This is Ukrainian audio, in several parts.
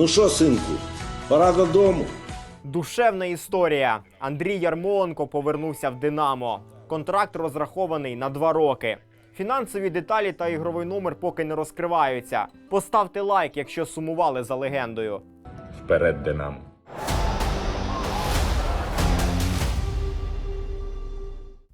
Ну що, синку, пора додому. Душевна історія. Андрій Ярмоленко повернувся в Динамо. Контракт розрахований на два роки. Фінансові деталі та ігровий номер поки не розкриваються. Поставте лайк, якщо сумували за легендою. Вперед, Динамо!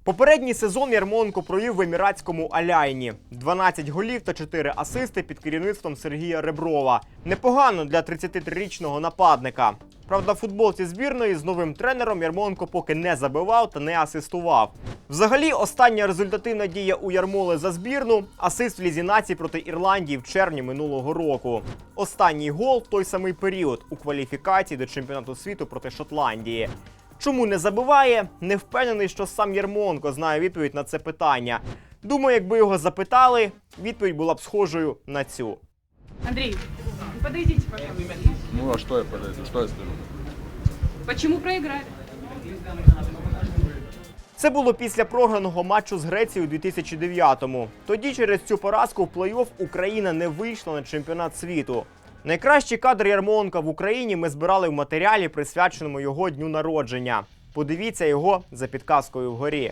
Попередній сезон Ярмоленко провів в еміратському Аляйні. 12 голів та 4 асисти під керівництвом Сергія Реброва. Непогано для 33-річного нападника. Правда, в футболці збірної з новим тренером Ярмоленко поки не забивав та не асистував. Взагалі, остання результативна дія у Ярмоли за збірну асист в лізі націй проти Ірландії в червні минулого року. Останній гол той самий період у кваліфікації до чемпіонату світу проти Шотландії. Чому не забиває? Не впевнений, що сам Ярмонко знає відповідь на це питання. Думаю, якби його запитали, відповідь була б схожою на цю. Андрей, подойдите, пожалуйста. Ну а что я подойду? Что я скажу? Почему проиграли? Це було після програного матчу з Грецією у 2009-му. Тоді через цю поразку в плей-офф Україна не вийшла на чемпіонат світу. Найкращий кадр Ярмоленка в Україні ми збирали в матеріалі, присвяченому його дню народження. Подивіться його за підказкою вгорі.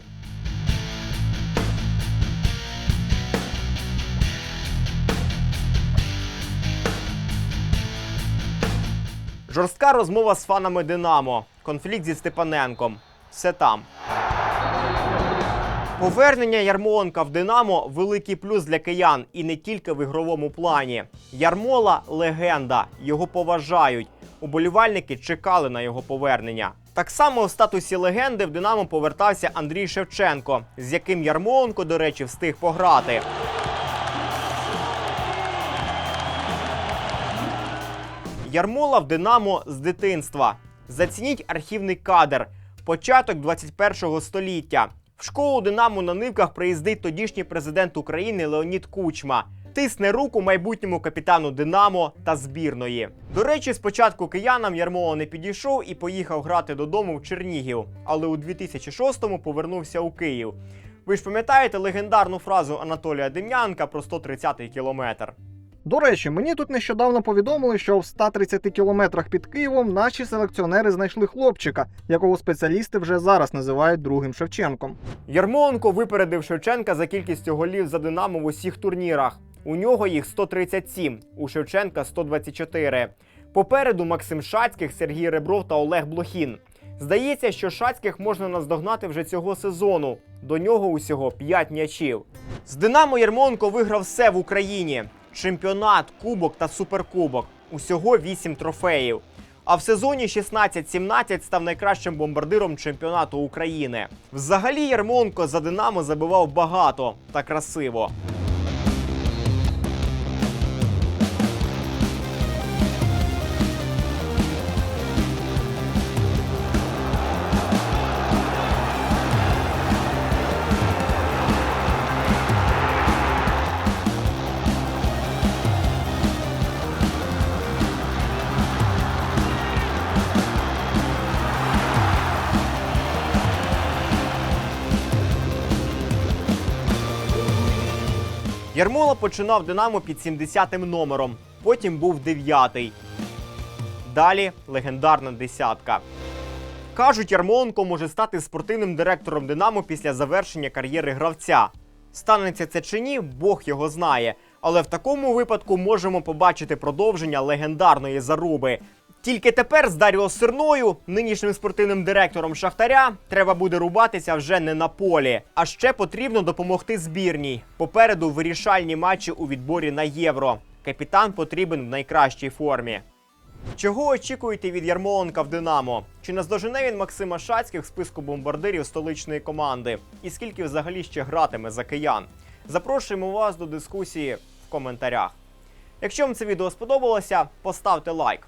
Жорстка розмова з фанами Динамо, конфлікт зі Степаненком. Все там. Повернення Ярмоленка в Динамо великий плюс для киян і не тільки в ігровому плані. Ярмола легенда, його поважають. Уболівальники чекали на його повернення. Так само у статусі легенди в Динамо повертався Андрій Шевченко, з яким Ярмоленко, до речі, встиг пограти. Ярмола в Динамо з дитинства. Зацініть архівний кадр. Початок 21-го століття. В школу Динамо на нивках приїздить тодішній президент України Леонід Кучма. Тисне руку майбутньому капітану Динамо та збірної. До речі, спочатку киянам Ярмола не підійшов і поїхав грати додому в Чернігів, але у 2006-му повернувся у Київ. Ви ж пам'ятаєте легендарну фразу Анатолія Дем'янка про 130-й кілометр? До речі, мені тут нещодавно повідомили, що в 130 кілометрах під Києвом наші селекціонери знайшли хлопчика, якого спеціалісти вже зараз називають другим Шевченком. Ярмоленко випередив Шевченка за кількістю голів за Динамо в усіх турнірах. У нього їх 137, у Шевченка 124. Попереду Максим Шацьких, Сергій Ребров та Олег Блохін. Здається, що Шацьких можна наздогнати вже цього сезону. До нього усього 5 м'ячів. З Динамо Ярмоленко виграв все в Україні: чемпіонат, кубок та суперкубок. Усього 8 трофеїв. А в сезоні 16-17 став найкращим бомбардиром чемпіонату України. Взагалі Ярмонко за Динамо забивав багато та красиво. Ярмола починав Динамо під 70-м номером, потім був 9-й. Далі легендарна десятка. Кажуть, Ярмоленко може стати спортивним директором Динамо після завершення кар'єри гравця. Станеться це чи ні, Бог його знає. Але в такому випадку можемо побачити продовження легендарної заруби. Тільки тепер з Даріо Сирною, нинішнім спортивним директором Шахтаря, треба буде рубатися вже не на полі. А ще потрібно допомогти збірній. Попереду вирішальні матчі у відборі на євро. Капітан потрібен в найкращій формі. Чого очікуєте від Ярмоленка в Динамо? Чи наздожене він Максима Шацьких в списку бомбардирів столичної команди? І скільки взагалі ще гратиме за киян? Запрошуємо вас до дискусії в коментарях. Якщо вам це відео сподобалося, поставте лайк.